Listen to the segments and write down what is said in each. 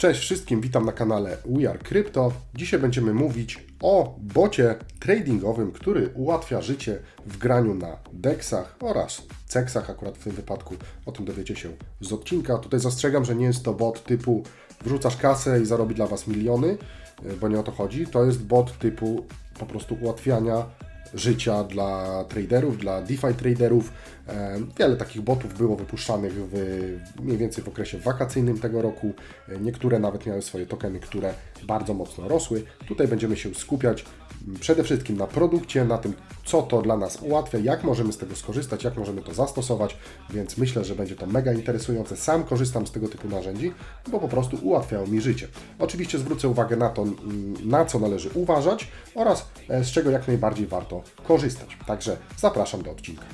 Cześć wszystkim, witam na kanale We Are Crypto. Dzisiaj będziemy mówić o bocie tradingowym, który ułatwia życie w graniu na DEXach oraz CEXach, akurat w tym wypadku o tym dowiecie się z odcinka. Tutaj zastrzegam, że nie jest to bot typu wrzucasz kasę i zarobi dla Was miliony, bo nie o to chodzi. To jest bot typu po prostu ułatwiania życia dla traderów, dla DeFi traderów. E, Wiele takich botów było wypuszczanych w, mniej więcej w okresie wakacyjnym tego roku. E, Niektóre nawet miały swoje tokeny, które bardzo mocno rosły. Tutaj będziemy się skupiać m, przede wszystkim na produkcie, na tym, co to dla nas ułatwia, jak możemy z tego skorzystać, jak możemy to zastosować, więc myślę, że będzie to mega interesujące. Sam korzystam z tego typu narzędzi, bo po prostu ułatwiają mi życie. Oczywiście zwrócę uwagę na to, m, na co należy uważać oraz e, z czego jak najbardziej warto korzystać. Także zapraszam do odcinka.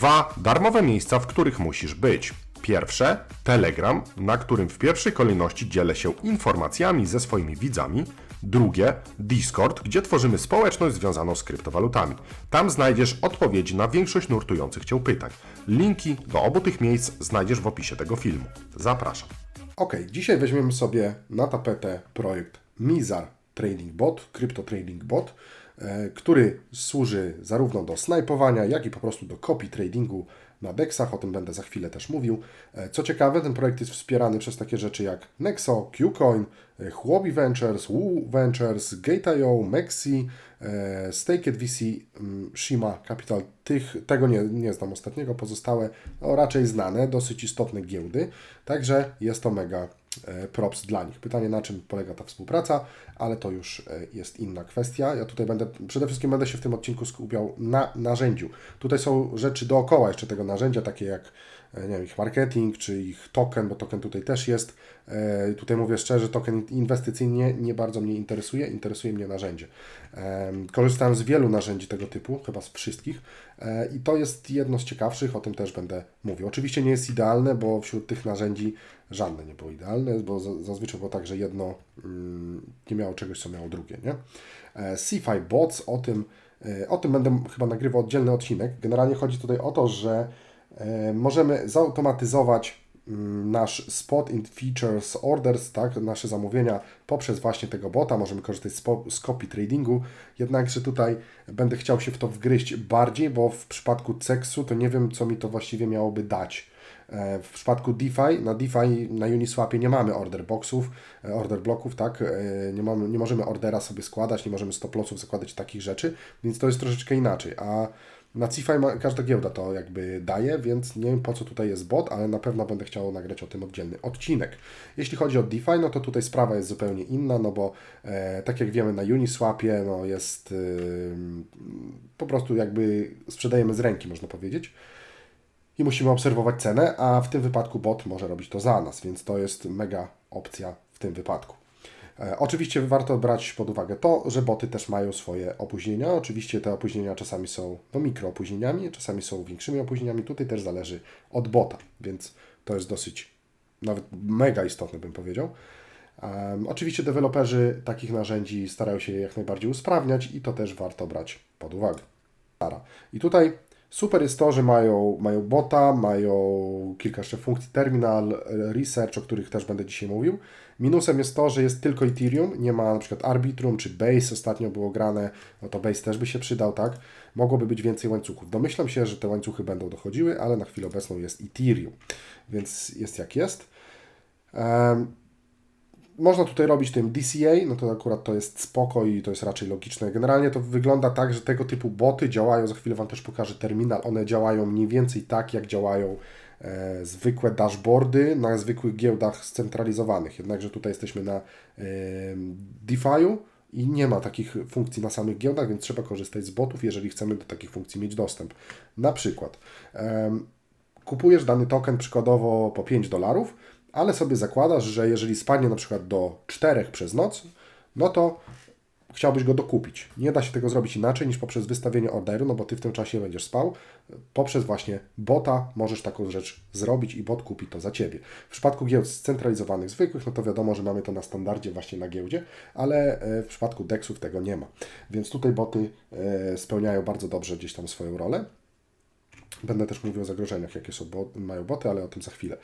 Dwa darmowe miejsca, w których musisz być. Pierwsze Telegram, na którym w pierwszej kolejności dzielę się informacjami ze swoimi widzami. Drugie Discord, gdzie tworzymy społeczność związaną z kryptowalutami. Tam znajdziesz odpowiedzi na większość nurtujących Cię pytań. Linki do obu tych miejsc znajdziesz w opisie tego filmu. Zapraszam. Ok, dzisiaj weźmiemy sobie na tapetę projekt Mizar Trading Bot, Crypto Trading Bot, który służy zarówno do snajpowania, jak i po prostu do copy tradingu na DEXach, o tym będę za chwilę też mówił. E, Co ciekawe, ten projekt jest wspierany przez takie rzeczy jak Nexo, Qcoin, e, Huobi Ventures, Woo Ventures, Gate.io, Mexi, e, Staked VC, mm, Shima Capital. Tych, tego nie, nie znam ostatniego, pozostałe no, raczej znane, dosyć istotne giełdy, także jest to mega e, props dla nich. Pytanie, na czym polega ta współpraca, ale to już e, jest inna kwestia. Ja tutaj będę, przede wszystkim będę się w tym odcinku skupiał na narzędziu. Tutaj są rzeczy dookoła jeszcze tego narzędzia, takie jak e, nie wiem, ich marketing, czy ich token, bo token tutaj też jest. E, Tutaj mówię szczerze, token inwestycyjnie nie bardzo mnie interesuje, interesuje mnie narzędzie. E, Korzystałem z wielu narzędzi tego typu, chyba z wszystkich e, i to jest jedno z ciekawszych, o tym też będę mówił. Oczywiście nie jest idealne, bo wśród tych narzędzi żadne nie było idealne, bo za- zazwyczaj było tak, że jedno mm, nie miało czegoś, co miało drugie, nie? E, CFI Bots, o tym, e, o tym będę chyba nagrywał oddzielny odcinek. Generalnie chodzi tutaj o to, że e, możemy zautomatyzować mm, nasz spot in features orders, tak, nasze zamówienia poprzez właśnie tego bota, możemy korzystać z, po- z copy tradingu, jednakże tutaj będę chciał się w to wgryźć bardziej, bo w przypadku CEX-u to nie wiem, co mi to właściwie miałoby dać. E, W przypadku DeFi, na DeFi, na Uniswapie nie mamy order boxów, e, order bloków, tak? E, Nie, mamy, nie możemy ordera sobie składać, nie możemy stop lossów zakładać takich rzeczy, więc to jest troszeczkę inaczej. A na CeFi ma, każda giełda to jakby daje, więc nie wiem po co tutaj jest bot, ale na pewno będę chciał nagrać o tym oddzielny odcinek. Jeśli chodzi o DeFi, no to tutaj sprawa jest zupełnie inna, no bo e, tak jak wiemy na Uniswapie, no jest ym, po prostu jakby sprzedajemy z ręki, można powiedzieć i musimy obserwować cenę, a w tym wypadku bot może robić to za nas, więc to jest mega opcja w tym wypadku. E, Oczywiście warto brać pod uwagę to, że boty też mają swoje opóźnienia. Oczywiście te opóźnienia czasami są no, mikroopóźnieniami, czasami są większymi opóźnieniami. Tutaj też zależy od bota, więc to jest dosyć nawet mega istotne, bym powiedział. Em, oczywiście deweloperzy takich narzędzi starają się je jak najbardziej usprawniać i to też warto brać pod uwagę. I tutaj super jest to, że mają, mają bota, mają kilka jeszcze funkcji terminal, research, o których też będę dzisiaj mówił. Minusem jest to, że jest tylko Ethereum, nie ma na przykład Arbitrum czy Base, ostatnio było grane, no to Base też by się przydał, tak? Mogłoby być więcej łańcuchów. Domyślam się, że te łańcuchy będą dochodziły, ale na chwilę obecną jest Ethereum, więc jest jak jest. Można tutaj robić tym DCA, no to akurat to jest spoko i to jest raczej logiczne. Generalnie to wygląda tak, że tego typu boty działają, za chwilę Wam też pokażę terminal, one działają mniej więcej tak, jak działają e, zwykłe dashboardy na zwykłych giełdach scentralizowanych. Jednakże tutaj jesteśmy na e, DeFi'u i nie ma takich funkcji na samych giełdach, więc trzeba korzystać z botów, jeżeli chcemy do takich funkcji mieć dostęp. Na przykład em, kupujesz dany token przykładowo po 5 dolarów, ale sobie zakładasz, że jeżeli spadnie na przykład do 4 przez noc, no to chciałbyś go dokupić. Nie da się tego zrobić inaczej niż poprzez wystawienie orderu, no bo Ty w tym czasie będziesz spał. Poprzez właśnie bota możesz taką rzecz zrobić i bot kupi to za Ciebie. W przypadku giełd scentralizowanych, zwykłych, no to wiadomo, że mamy to na standardzie właśnie na giełdzie, ale e, w przypadku DEXów tego nie ma. Więc tutaj boty e, spełniają bardzo dobrze gdzieś tam swoją rolę. Będę też mówił o zagrożeniach, jakie są bot, mają boty, ale o tym za chwilę.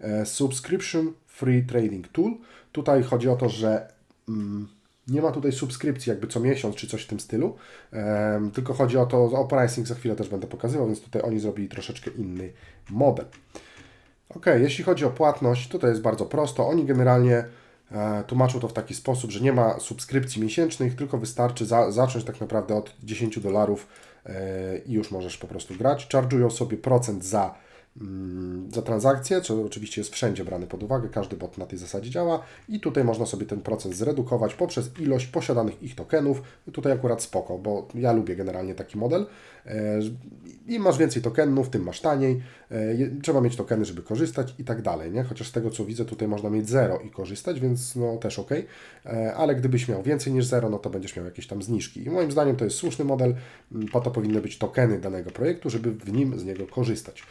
E, Subscription Free Trading Tool. Tutaj chodzi o to, że mm, nie ma tutaj subskrypcji jakby co miesiąc czy coś w tym stylu, em, tylko chodzi o to, o pricing za chwilę też będę pokazywał, więc tutaj oni zrobili troszeczkę inny model. Ok, jeśli chodzi o płatność, tutaj jest bardzo prosto. Oni generalnie e, tłumaczą to w taki sposób, że nie ma subskrypcji miesięcznych, tylko wystarczy za, zacząć tak naprawdę od 10 dolarów e, i już możesz po prostu grać. Charge'ują sobie procent za, mm, za transakcję, co oczywiście jest wszędzie brane pod uwagę, każdy bot na tej zasadzie działa i tutaj można sobie ten procent zredukować poprzez ilość posiadanych ich tokenów. Tutaj akurat spoko, bo ja lubię generalnie taki model. E, Im masz więcej tokenów, tym masz taniej. E, Trzeba mieć tokeny, żeby korzystać i tak dalej, nie? Chociaż z tego co widzę, tutaj można mieć 0 i korzystać, więc no też ok. E, Ale gdybyś miał więcej niż 0, no to będziesz miał jakieś tam zniżki. I moim zdaniem to jest słuszny model. Mm, Po to powinny być tokeny danego projektu, żeby w nim z niego korzystać.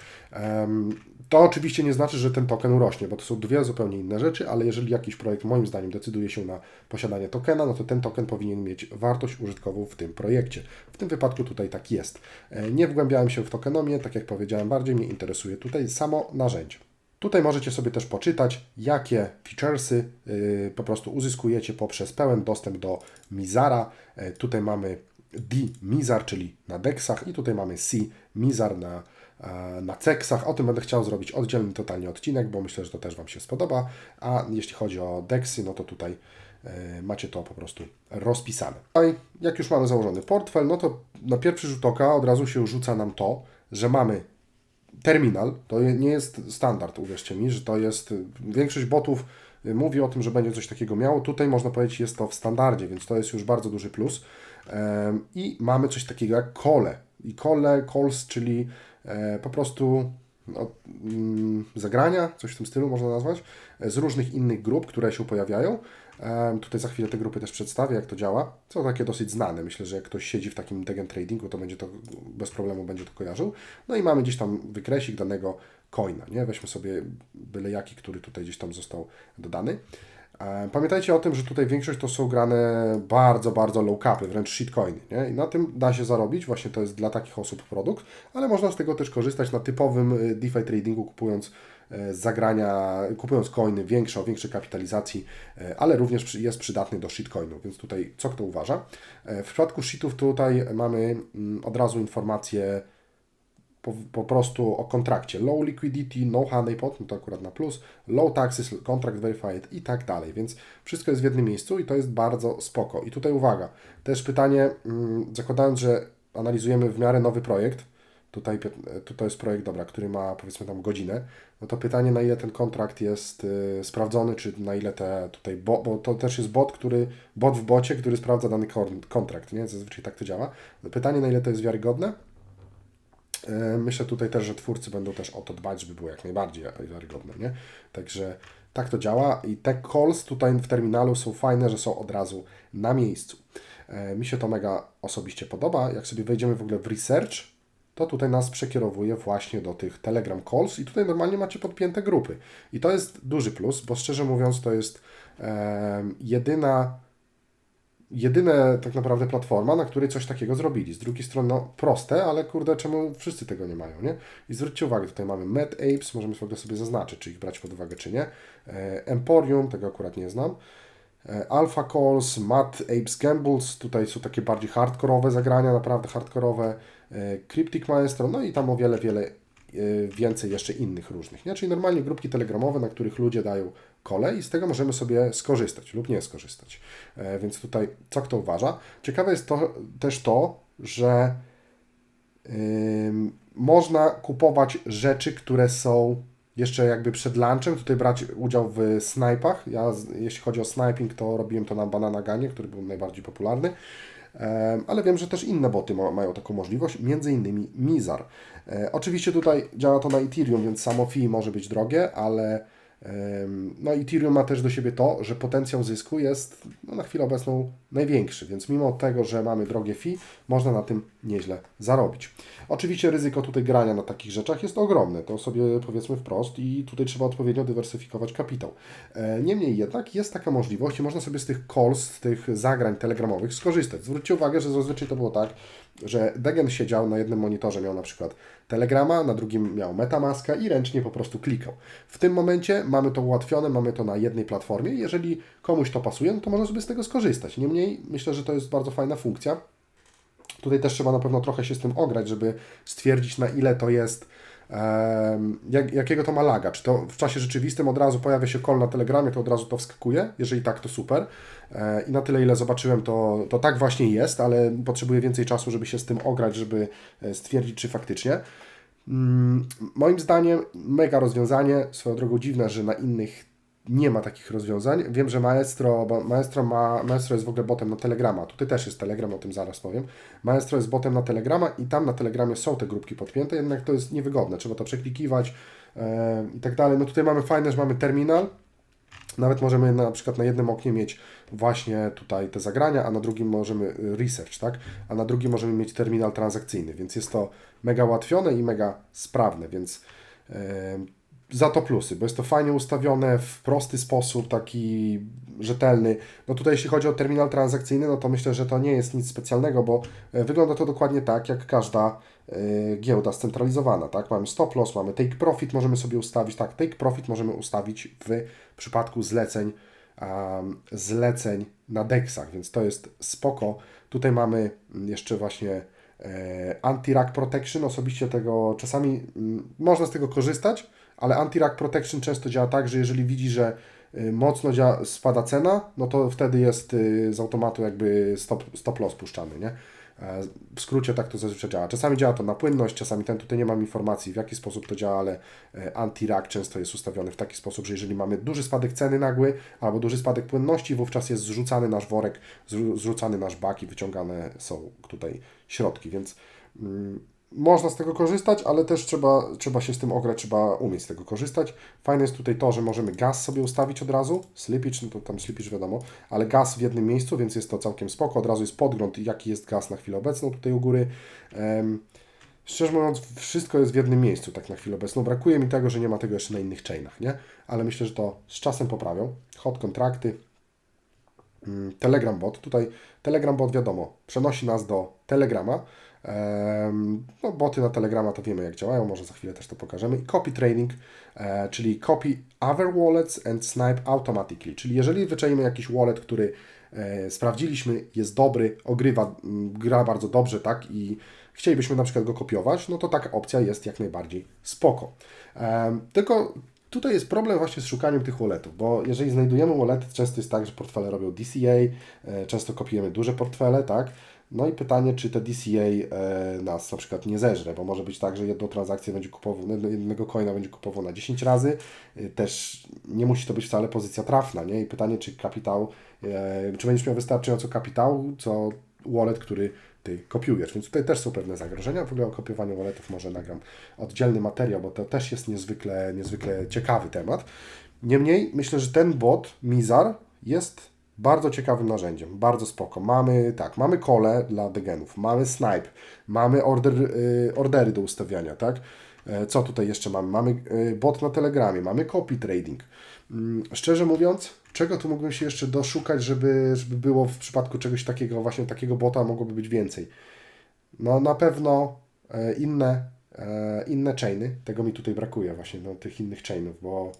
To oczywiście nie znaczy, że ten token urośnie, bo to są dwie zupełnie inne rzeczy, ale jeżeli jakiś projekt moim zdaniem decyduje się na posiadanie tokena, no to ten token powinien mieć wartość użytkową w tym projekcie. W tym wypadku tutaj tak jest. E, Nie wgłębiałem się w tokenomię, tak jak powiedziałem, bardziej mnie interesuje tutaj samo narzędzie. Tutaj możecie sobie też poczytać, jakie featuresy y, po prostu uzyskujecie poprzez pełen dostęp do Mizara. E, Tutaj mamy D Mizar, czyli na Dexach i tutaj mamy C Mizar na, e, na Cexach. O tym będę chciał zrobić oddzielny totalnie odcinek, bo myślę, że to też Wam się spodoba. A jeśli chodzi o Dexy, no to tutaj macie to po prostu rozpisane. Tutaj, jak już mamy założony portfel, no to na pierwszy rzut oka od razu się rzuca nam to, że mamy terminal, to nie jest standard, uwierzcie mi, że to jest, większość botów y, mówi o tym, że będzie coś takiego miało, tutaj można powiedzieć jest to w standardzie, więc to jest już bardzo duży plus. I mamy coś takiego jak kole. I kole, calls, czyli e, po prostu no, mm, zagrania, coś w tym stylu można nazwać, e, z różnych innych grup, które się pojawiają. Em, Tutaj za chwilę te grupy też przedstawię, jak to działa. Są takie dosyć znane. Myślę, że jak ktoś siedzi w takim degen tradingu, to będzie to bez problemu będzie to kojarzył. No i mamy gdzieś tam wykresik danego coina, nie? Weźmy sobie byle jaki, który tutaj gdzieś tam został dodany. E, Pamiętajcie o tym, że tutaj większość to są grane bardzo, bardzo low capy, wręcz shitcoiny, nie? I na tym da się zarobić, właśnie to jest dla takich osób produkt, ale można z tego też korzystać na typowym y, DeFi tradingu, kupując e, zagrania, kupując coiny większe, o większej kapitalizacji, e, ale również jest przydatny do shitcoinów, więc tutaj co kto uważa. E, W przypadku shitów tutaj mamy mm, od razu informację po, po prostu o kontrakcie. Low liquidity, no honeypot, no to akurat na plus, low taxes, contract verified i tak dalej, więc wszystko jest w jednym miejscu i to jest bardzo spoko. I tutaj uwaga, też pytanie, mm, zakładając, że analizujemy w miarę nowy projekt, tutaj, pie- tu to jest projekt, dobra, który ma powiedzmy tam godzinę, no to pytanie na ile ten kontrakt jest y, sprawdzony, czy na ile te tutaj, bo, bo to też jest bot, który, bot w bocie, który sprawdza dany kon- kontrakt, nie? Zazwyczaj tak to działa. Pytanie na ile to jest wiarygodne, E, Myślę tutaj też, że twórcy będą też o to dbać, żeby było jak najbardziej wiarygodne, nie? Także tak to działa i te calls tutaj w terminalu są fajne, że są od razu na miejscu. E, Mi się to mega osobiście podoba. Jak sobie wejdziemy w ogóle w research, to tutaj nas przekierowuje właśnie do tych Telegram calls i tutaj normalnie macie podpięte grupy. I to jest duży plus, bo szczerze mówiąc to jest em, jedyna jedyna tak naprawdę platforma, na której coś takiego zrobili. Z drugiej strony, no proste, ale kurde, czemu wszyscy tego nie mają, nie? I zwróćcie uwagę, tutaj mamy Met Apes, możemy sobie zaznaczyć, czy ich brać pod uwagę, czy nie. E, Emporium, tego akurat nie znam. E, Alpha Calls, Mad Apes Gambles, tutaj są takie bardziej hardkorowe zagrania, naprawdę hardkorowe. E, Cryptic Maestro, no i tam o wiele, wiele więcej jeszcze innych różnych, nie? Czyli normalnie grupki telegramowe, na których ludzie dają kole i z tego możemy sobie skorzystać lub nie skorzystać. E, Więc tutaj co kto uważa. Ciekawe jest to, też to, że ym, można kupować rzeczy, które są jeszcze jakby przed lunchem, tutaj brać udział w snajpach. Ja, jeśli chodzi o sniping, to robiłem to na Banana Ganie, który był najbardziej popularny. Ale wiem, że też inne boty ma, mają taką możliwość, między innymi Mizar. E, oczywiście tutaj działa to na Ethereum, więc samo fee może być drogie, ale No Ethereum ma też do siebie to, że potencjał zysku jest no, na chwilę obecną największy, więc mimo tego, że mamy drogie fee, można na tym nieźle zarobić. Oczywiście ryzyko tutaj grania na takich rzeczach jest ogromne, to sobie powiedzmy wprost i tutaj trzeba odpowiednio dywersyfikować kapitał. E, Niemniej jednak jest taka możliwość i można sobie z tych calls, z tych zagrań telegramowych skorzystać. Zwróćcie uwagę, że zazwyczaj to było tak, że Degen siedział na jednym monitorze, miał na przykład Telegrama, na drugim miał Metamaska i ręcznie po prostu klikał. W tym momencie mamy to ułatwione, mamy to na jednej platformie. Jeżeli komuś to pasuje, no to można sobie z tego skorzystać. Niemniej myślę, że to jest bardzo fajna funkcja. Tutaj też trzeba na pewno trochę się z tym ograć, żeby stwierdzić na ile to jest, jak, jakiego to ma laga. Czy to w czasie rzeczywistym od razu pojawia się call na Telegramie, to od razu to wskakuje. Jeżeli tak, to super. E, I na tyle, ile zobaczyłem, to, to tak właśnie jest, ale potrzebuję więcej czasu, żeby się z tym ograć, żeby e, stwierdzić, czy faktycznie. Mm, Moim zdaniem mega rozwiązanie, swoją drogą dziwne, że na innych nie ma takich rozwiązań. Wiem, że Maestro, Maestro, ma, Maestro jest w ogóle botem na Telegrama. Tutaj też jest Telegram, o tym zaraz powiem. Maestro jest botem na Telegrama i tam na Telegramie są te grupki podpięte, jednak to jest niewygodne. Trzeba to przeklikiwać e, i tak dalej. No tutaj mamy fajne, że mamy terminal. Nawet możemy na przykład na jednym oknie mieć właśnie tutaj te zagrania, a na drugim możemy y, research, tak? A na drugim możemy mieć terminal transakcyjny, więc jest to mega ułatwione i mega sprawne, więc e, za to plusy, bo jest to fajnie ustawione w prosty sposób, taki rzetelny. No tutaj jeśli chodzi o terminal transakcyjny, no to myślę, że to nie jest nic specjalnego, bo e, wygląda to dokładnie tak, jak każda e, giełda scentralizowana, tak? Mamy stop loss, mamy take profit, możemy sobie ustawić, tak, take profit możemy ustawić w przypadku zleceń, um, zleceń na deksach, więc to jest spoko. Tutaj mamy mm, jeszcze właśnie e, anti-rack protection, osobiście tego czasami mm, można z tego korzystać, ale anti-rack protection często działa tak, że jeżeli widzi, że y, mocno dzia- spada cena, no to wtedy jest y, z automatu jakby stop, stop loss puszczany, nie? E, W skrócie tak to zazwyczaj działa. Czasami działa to na płynność, czasami ten tutaj nie mam informacji w jaki sposób to działa, ale e, anti-rack często jest ustawiony w taki sposób, że jeżeli mamy duży spadek ceny nagły albo duży spadek płynności, wówczas jest zrzucany nasz worek, zrzu- zrzucany nasz bak i wyciągane są tutaj środki, więc mm, można z tego korzystać, ale też trzeba, trzeba się z tym ograć, trzeba umieć z tego korzystać. Fajne jest tutaj to, że możemy gaz sobie ustawić od razu, slippage, no to tam slippage wiadomo, ale gaz w jednym miejscu, więc jest to całkiem spoko. Od razu jest podgląd, jaki jest gaz na chwilę obecną tutaj u góry. Em, Szczerze mówiąc, wszystko jest w jednym miejscu tak na chwilę obecną. Brakuje mi tego, że nie ma tego jeszcze na innych chainach, nie? Ale myślę, że to z czasem poprawią. Hot kontrakty, Mm, Telegram bot. Tutaj Telegram bot wiadomo, przenosi nas do Telegrama. No, boty na Telegrama to wiemy jak działają, może za chwilę też to pokażemy. I copy trading, e, czyli copy other wallets and snipe automatically. Czyli jeżeli wyczaimy jakiś wallet, który e, sprawdziliśmy, jest dobry, ogrywa, gra bardzo dobrze, tak, i chcielibyśmy na przykład go kopiować, no to taka opcja jest jak najbardziej spoko. Tylko Tutaj jest problem właśnie z szukaniem tych walletów, bo jeżeli znajdujemy wallety, często jest tak, że portfele robią DCA, e, często kopiujemy duże portfele, tak? No i pytanie, czy te DCA e, nas na przykład nie zeżre, bo może być tak, że jedną transakcję będzie kupował, jednego coina będzie kupował na 10 razy, e, też nie musi to być wcale pozycja trafna, nie? I pytanie, czy kapitał, e, czy będziesz miał wystarczająco kapitału, co wallet, który Ty kopiujesz, więc tutaj też są pewne zagrożenia. W ogóle o kopiowaniu walletów może nagram oddzielny materiał, bo to też jest niezwykle, niezwykle ciekawy temat. Niemniej myślę, że ten bot, Mizar, jest bardzo ciekawym narzędziem, bardzo spoko. Mamy tak, mamy kole dla degenów, mamy snipe, mamy order, y, ordery do ustawiania, tak? E, Co tutaj jeszcze mamy? Mamy y, bot na Telegramie, mamy copy trading. Mm, Szczerze mówiąc, czego tu mógłbym się jeszcze doszukać, żeby, żeby było w przypadku czegoś takiego, właśnie takiego bota mogłoby być więcej? No na pewno e, inne, e, inne chainy, tego mi tutaj brakuje właśnie, no, tych innych chainów, bo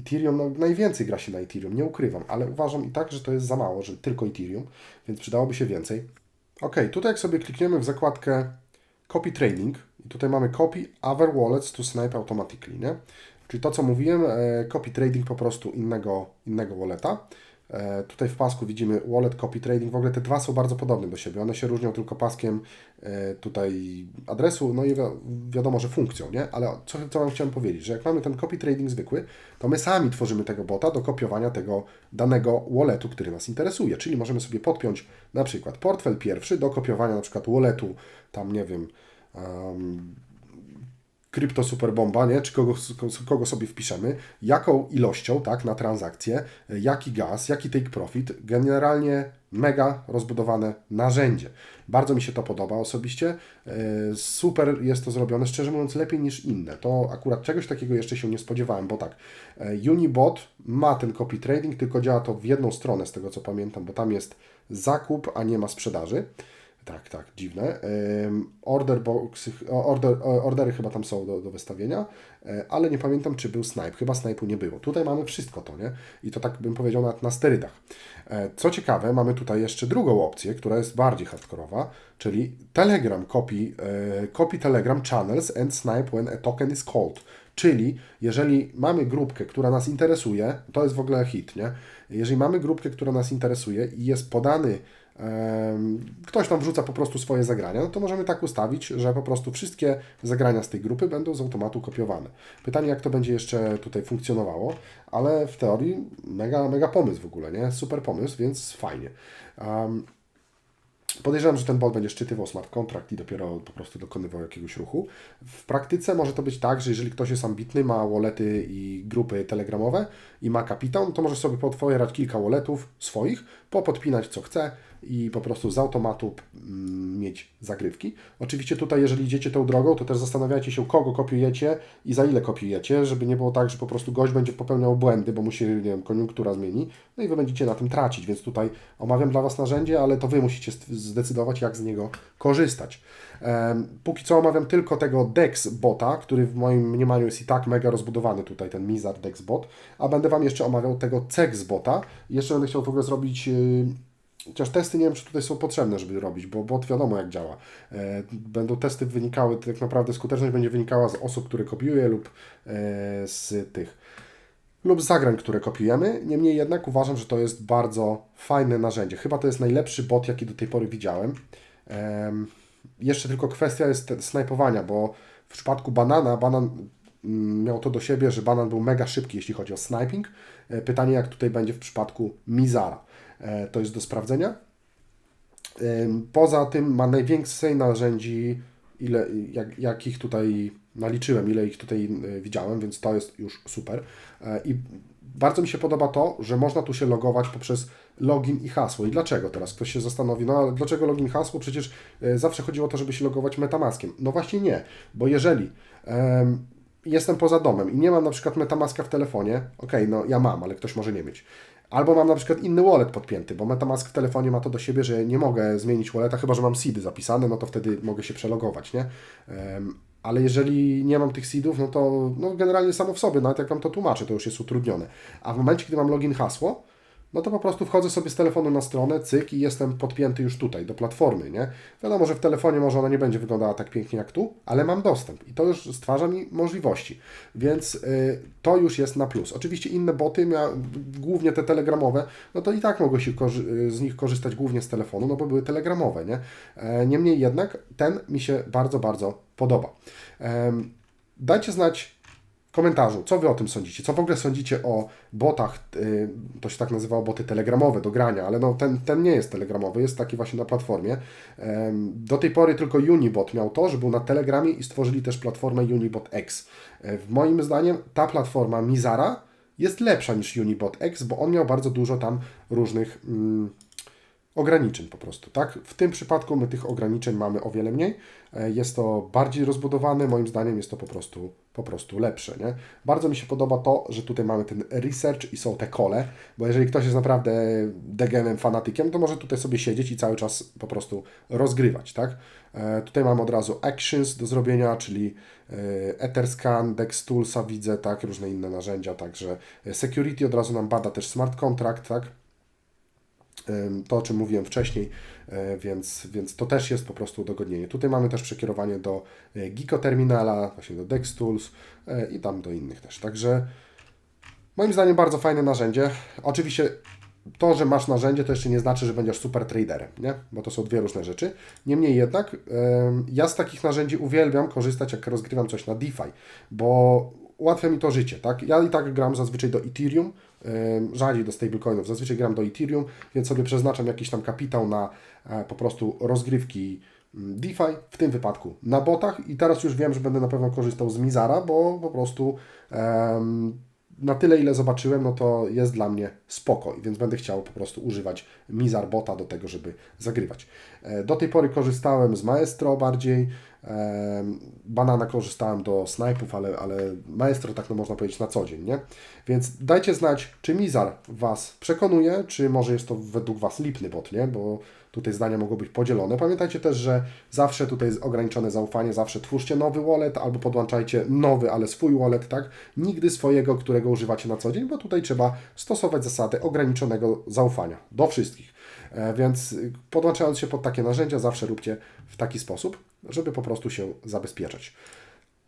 Ethereum, no najwięcej gra się na Ethereum, nie ukrywam, ale uważam i tak, że to jest za mało, że tylko Ethereum, więc przydałoby się więcej. Ok, tutaj jak sobie klikniemy w zakładkę Copy Trading i tutaj mamy Copy Other Wallets to Snipe Automatically, nie? Czyli to, co mówiłem, e, copy trading po prostu innego, innego walleta. E, Tutaj w pasku widzimy wallet, copy trading. W ogóle te dwa są bardzo podobne do siebie. One się różnią tylko paskiem e, tutaj adresu, no i wi- wiadomo, że funkcją, nie? Ale co, co Wam chciałem powiedzieć, że jak mamy ten copy trading zwykły, to my sami tworzymy tego bota do kopiowania tego danego walletu, który nas interesuje. Czyli możemy sobie podpiąć na przykład portfel pierwszy do kopiowania na przykład walletu, tam nie wiem, um, krypto superbomba, nie? czy kogo, kogo sobie wpiszemy, jaką ilością tak, na transakcję, jaki gaz, jaki take profit. Generalnie mega rozbudowane narzędzie. Bardzo mi się to podoba osobiście. E, Super jest to zrobione, szczerze mówiąc, lepiej niż inne. To akurat czegoś takiego jeszcze się nie spodziewałem, bo tak, e, Unibot ma ten copy trading, tylko działa to w jedną stronę, z tego co pamiętam, bo tam jest zakup, a nie ma sprzedaży. Tak, tak, dziwne. Order boxy, order, ordery chyba tam są do, do wystawienia, e, ale nie pamiętam, czy był snipe. Chyba snipe'u nie było. Tutaj mamy wszystko to, nie? I to tak bym powiedział nawet na sterydach. E, Co ciekawe, mamy tutaj jeszcze drugą opcję, która jest bardziej hardkorowa, czyli Telegram copy, e, copy Telegram channels and snipe when a token is called. Czyli jeżeli mamy grupkę, która nas interesuje, to jest w ogóle hit, nie? Jeżeli mamy grupkę, która nas interesuje i jest podany ktoś tam wrzuca po prostu swoje zagrania, no to możemy tak ustawić, że po prostu wszystkie zagrania z tej grupy będą z automatu kopiowane. Pytanie, jak to będzie jeszcze tutaj funkcjonowało, ale w teorii mega, mega pomysł w ogóle, nie? Super pomysł, więc fajnie. Em, Podejrzewam, że ten bot będzie szczytywał smart contract i dopiero po prostu dokonywał jakiegoś ruchu. W praktyce może to być tak, że jeżeli ktoś jest ambitny, ma wallety i grupy telegramowe i ma kapitał, no to może sobie potworzyć kilka walletów swoich, popodpinać co chce i po prostu z automatu mm, mieć zagrywki. Oczywiście tutaj, jeżeli idziecie tą drogą, to też zastanawiajcie się, kogo kopiujecie i za ile kopiujecie, żeby nie było tak, że po prostu gość będzie popełniał błędy, bo mu się, nie wiem, koniunktura zmieni, no i Wy będziecie na tym tracić, więc tutaj omawiam dla Was narzędzie, ale to Wy musicie zdecydować, jak z niego korzystać. Póki co omawiam tylko tego Dex bota, który w moim mniemaniu jest i tak mega rozbudowany tutaj, ten Mizar Dex bot, a będę Wam jeszcze omawiał tego Cex bota. Jeszcze będę chciał w ogóle zrobić yy, Chociaż testy nie wiem, czy tutaj są potrzebne, żeby robić, bo bot wiadomo jak działa. E, Będą testy wynikały, tak naprawdę skuteczność będzie wynikała z osób, które kopiuje lub e, z tych lub z zagrań, które kopiujemy. Niemniej jednak uważam, że to jest bardzo fajne narzędzie. Chyba to jest najlepszy bot, jaki do tej pory widziałem. Em, jeszcze tylko kwestia jest snajpowania, bo w przypadku banana, banan mm, miał to do siebie, że banan był mega szybki, jeśli chodzi o sniping. E, Pytanie, jak tutaj będzie w przypadku Mizara. E, To jest do sprawdzenia. Poza tym ma najwięcej narzędzi, ile, jak, jakich tutaj naliczyłem, ile ich tutaj y, widziałem, więc to jest już super. E, I bardzo mi się podoba to, że można tu się logować poprzez login i hasło. I dlaczego teraz? Ktoś się zastanowi, no dlaczego login i hasło? Przecież e, zawsze chodziło o to, żeby się logować Metamaskiem. No właśnie nie, bo jeżeli em, jestem poza domem i nie mam na przykład Metamaska w telefonie, okej, no ja mam, ale ktoś może nie mieć. Albo mam na przykład inny wallet podpięty, bo Metamask w telefonie ma to do siebie, że nie mogę zmienić walleta, chyba że mam seedy zapisane, no to wtedy mogę się przelogować, nie? Em, ale jeżeli nie mam tych seedów, no to no generalnie samo w sobie, nawet jak Wam to tłumaczę, to już jest utrudnione. A w momencie, kiedy mam login hasło, no to po prostu wchodzę sobie z telefonu na stronę, cyk i jestem podpięty już tutaj, do platformy, nie? Wiadomo, że w telefonie może ona nie będzie wyglądała tak pięknie jak tu, ale mam dostęp i to już stwarza mi możliwości, więc y, to już jest na plus. Oczywiście inne boty, głównie te telegramowe, no to i tak mogło się z nich korzystać głównie z telefonu, no bo były telegramowe, nie? E, niemniej jednak ten mi się bardzo, bardzo podoba. Em, dajcie znać komentarzu, co Wy o tym sądzicie? Co w ogóle sądzicie o botach, y, to się tak nazywało boty telegramowe do grania, ale no ten, ten nie jest telegramowy, jest taki właśnie na platformie. Do tej pory tylko Unibot miał to, że był na Telegramie i stworzyli też platformę Unibot X. E, W moim zdaniem ta platforma Mizara jest lepsza niż Unibot X, bo on miał bardzo dużo tam różnych mm, ograniczeń po prostu, tak? W tym przypadku my tych ograniczeń mamy o wiele mniej. E, Jest to bardziej rozbudowane, moim zdaniem jest to po prostu, po prostu lepsze, nie? Bardzo mi się podoba to, że tutaj mamy ten research i są te kole, bo jeżeli ktoś jest naprawdę degenem, fanatykiem, to może tutaj sobie siedzieć i cały czas po prostu rozgrywać, tak? E, Tutaj mamy od razu actions do zrobienia, czyli e, Etherscan, Dex Toolsa widzę, tak? Różne inne narzędzia, także security od razu nam bada też smart contract, tak? To, o czym mówiłem wcześniej, e, więc, więc to też jest po prostu udogodnienie. Tutaj mamy też przekierowanie do e, Giko Terminala, właśnie do DexTools e, i tam do innych też. Także moim zdaniem bardzo fajne narzędzie. Oczywiście to, że masz narzędzie, to jeszcze nie znaczy, że będziesz super traderem, nie? Bo to są dwie różne rzeczy. Niemniej jednak ja z takich narzędzi uwielbiam korzystać, jak rozgrywam coś na DeFi, bo ułatwia mi to życie, tak? Ja i tak gram zazwyczaj do Ethereum, rzadziej do stablecoinów, zazwyczaj gram do Ethereum, więc sobie przeznaczam jakiś tam kapitał na e, po prostu rozgrywki mm, DeFi, w tym wypadku na botach. I teraz już wiem, że będę na pewno korzystał z Mizara, bo po prostu na tyle, ile zobaczyłem, no to jest dla mnie spoko, więc będę chciał po prostu używać Mizar bota do tego, żeby zagrywać. E, Do tej pory korzystałem z Maestro bardziej, Banana korzystałem do snajpów, ale, ale Maestro tak no można powiedzieć na co dzień, nie? Więc dajcie znać, czy Mizar Was przekonuje, czy może jest to według Was lipny bot, nie? Bo tutaj zdania mogą być podzielone. Pamiętajcie też, że zawsze tutaj jest ograniczone zaufanie, zawsze twórzcie nowy wallet albo podłączajcie nowy, ale swój wallet, tak? Nigdy swojego, którego używacie na co dzień, bo tutaj trzeba stosować zasady ograniczonego zaufania do wszystkich. E, Więc y, podłączając się pod takie narzędzia, zawsze róbcie w taki sposób, żeby po prostu się zabezpieczać.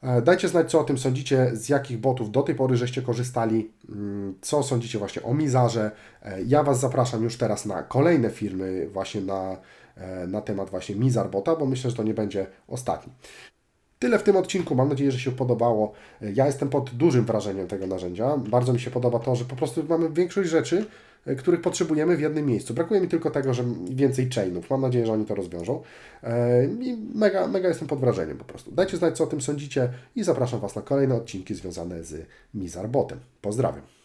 E, Dajcie znać, co o tym sądzicie, z jakich botów do tej pory żeście korzystali, mm, co sądzicie właśnie o Mizarze. E, Ja Was zapraszam już teraz na kolejne filmy właśnie na, e, na temat właśnie Mizar bota, bo myślę, że to nie będzie ostatni. Tyle w tym odcinku. Mam nadzieję, że się podobało. Ja jestem pod dużym wrażeniem tego narzędzia. Bardzo mi się podoba to, że po prostu mamy większość rzeczy, e, których potrzebujemy w jednym miejscu. Brakuje mi tylko tego, że więcej chainów. Mam nadzieję, że oni to rozwiążą. E, I mega, mega jestem pod wrażeniem po prostu. Dajcie znać, co o tym sądzicie i zapraszam Was na kolejne odcinki związane z Mizarbotem. Pozdrawiam.